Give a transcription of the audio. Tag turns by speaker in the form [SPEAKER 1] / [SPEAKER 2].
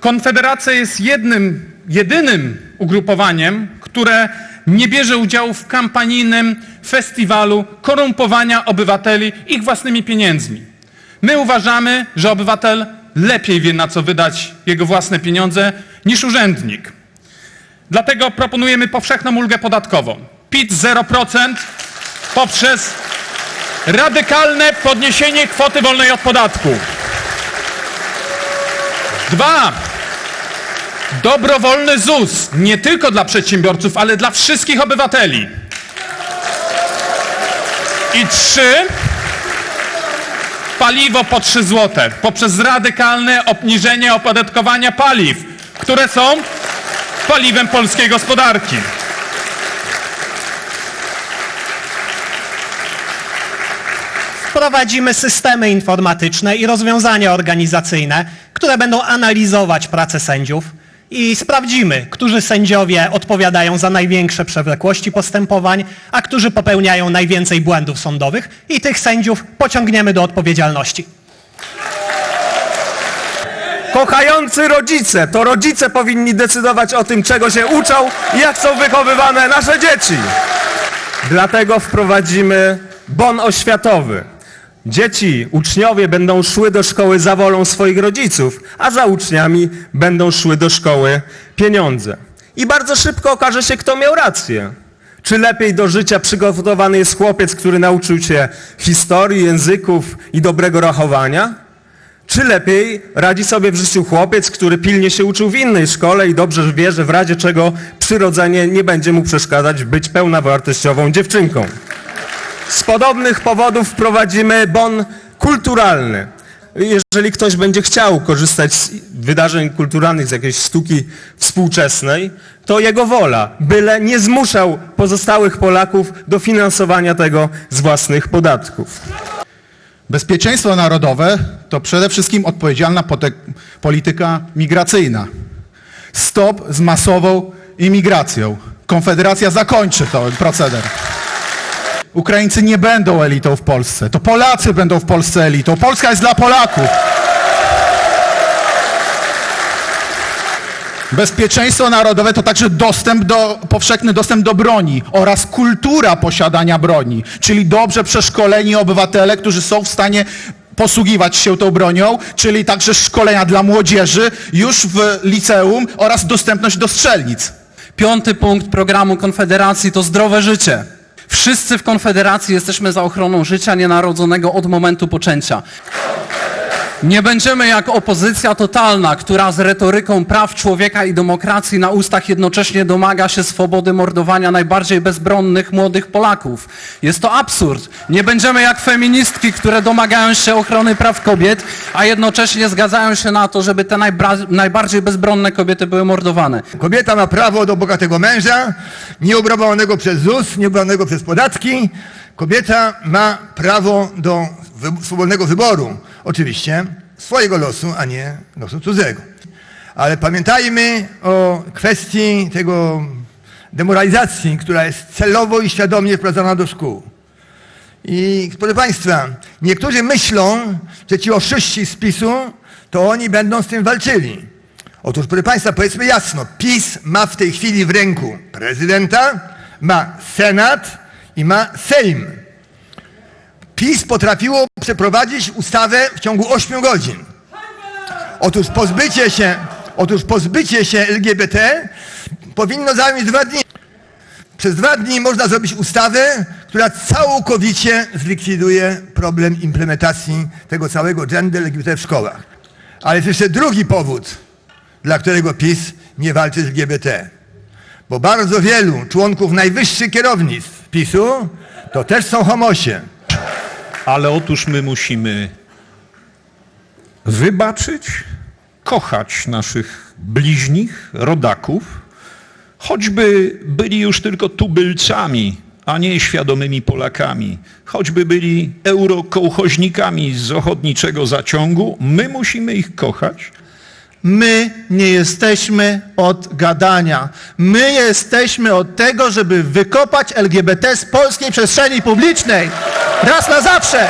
[SPEAKER 1] Konfederacja jest jednym, jedynym ugrupowaniem, które nie bierze udziału w kampanijnym festiwalu korumpowania obywateli ich własnymi pieniędzmi. My uważamy, że obywatel lepiej wie, na co wydać jego własne pieniądze niż urzędnik. Dlatego proponujemy powszechną ulgę podatkową. PIT 0% poprzez radykalne podniesienie kwoty wolnej od podatku. Dwa. Dobrowolny ZUS nie tylko dla przedsiębiorców, ale dla wszystkich obywateli. I trzy. Paliwo po 3 zł poprzez radykalne obniżenie opodatkowania paliw, które są paliwem polskiej gospodarki.
[SPEAKER 2] Wprowadzimy systemy informatyczne i rozwiązania organizacyjne, które będą analizować pracę sędziów i sprawdzimy, którzy sędziowie odpowiadają za największe przewlekłości postępowań, a którzy popełniają najwięcej błędów sądowych i tych sędziów pociągniemy do odpowiedzialności.
[SPEAKER 3] Kochający rodzice, to rodzice powinni decydować o tym, czego się uczą i jak są wychowywane nasze dzieci. Dlatego wprowadzimy bon oświatowy. Dzieci, uczniowie będą szły do szkoły za wolą swoich rodziców, a za uczniami będą szły do szkoły pieniądze. I bardzo szybko okaże się, kto miał rację. Czy lepiej do życia przygotowany jest chłopiec, który nauczył się historii, języków i dobrego rachowania? Czy lepiej radzi sobie w życiu chłopiec, który pilnie się uczył w innej szkole i dobrze wie, że w razie czego przyrodzenie nie będzie mu przeszkadzać być pełnowartościową dziewczynką? Z podobnych powodów wprowadzimy bon kulturalny. Jeżeli ktoś będzie chciał korzystać z wydarzeń kulturalnych, z jakiejś sztuki współczesnej, to jego wola, byle nie zmuszał pozostałych Polaków do finansowania tego z własnych podatków.
[SPEAKER 4] Bezpieczeństwo narodowe to przede wszystkim odpowiedzialna polityka migracyjna. Stop z masową imigracją. Konfederacja zakończy ten proceder. Ukraińcy nie będą elitą w Polsce. To Polacy będą w Polsce elitą. Polska jest dla Polaków. Bezpieczeństwo narodowe to także dostęp do, powszechny dostęp do broni oraz kultura posiadania broni, czyli dobrze przeszkoleni obywatele, którzy są w stanie posługiwać się tą bronią, czyli także szkolenia dla młodzieży już w liceum oraz dostępność do strzelnic.
[SPEAKER 5] Piąty punkt programu Konfederacji to zdrowe życie. Wszyscy w Konfederacji jesteśmy za ochroną życia nienarodzonego od momentu poczęcia. Nie będziemy jak opozycja totalna, która z retoryką praw człowieka i demokracji na ustach jednocześnie domaga się swobody mordowania najbardziej bezbronnych młodych Polaków. Jest to absurd. Nie będziemy jak feministki, które domagają się ochrony praw kobiet, a jednocześnie zgadzają się na to, żeby te najbardziej bezbronne kobiety były mordowane.
[SPEAKER 6] Kobieta ma prawo do bogatego męża, nieobrabowanego przez ZUS, nieobrabowanego przez podatki. Kobieta ma prawo do swobodnego wyboru, oczywiście, swojego losu, a nie losu cudzego. Ale pamiętajmy o kwestii tego demoralizacji, która jest celowo i świadomie wprowadzana do szkół. I proszę Państwa, niektórzy myślą, że ci oszyści z PiSu, to oni będą z tym walczyli. Otóż, proszę Państwa, powiedzmy jasno, PiS ma w tej chwili w ręku prezydenta, ma Senat i ma Sejm. PiS potrafiło przeprowadzić ustawę w ciągu 8 godzin. Otóż pozbycie się, otóż pozbycie się LGBT powinno zająć dwa dni. Przez dwa dni można zrobić ustawę, która całkowicie zlikwiduje problem implementacji tego całego gender LGBT w szkołach. Ale jest jeszcze drugi powód, dla którego PiS nie walczy z LGBT. Bo bardzo wielu członków najwyższych kierownictw PiSu to też są homosie.
[SPEAKER 7] Ale otóż my musimy wybaczyć, kochać naszych bliźnich, rodaków, choćby byli już tylko tubylcami, a nie świadomymi Polakami, choćby byli eurokołchoźnikami z ochotniczego zaciągu, my musimy ich kochać.
[SPEAKER 8] My nie jesteśmy od gadania. My jesteśmy od tego, żeby wykopać LGBT z polskiej przestrzeni publicznej. Raz na zawsze.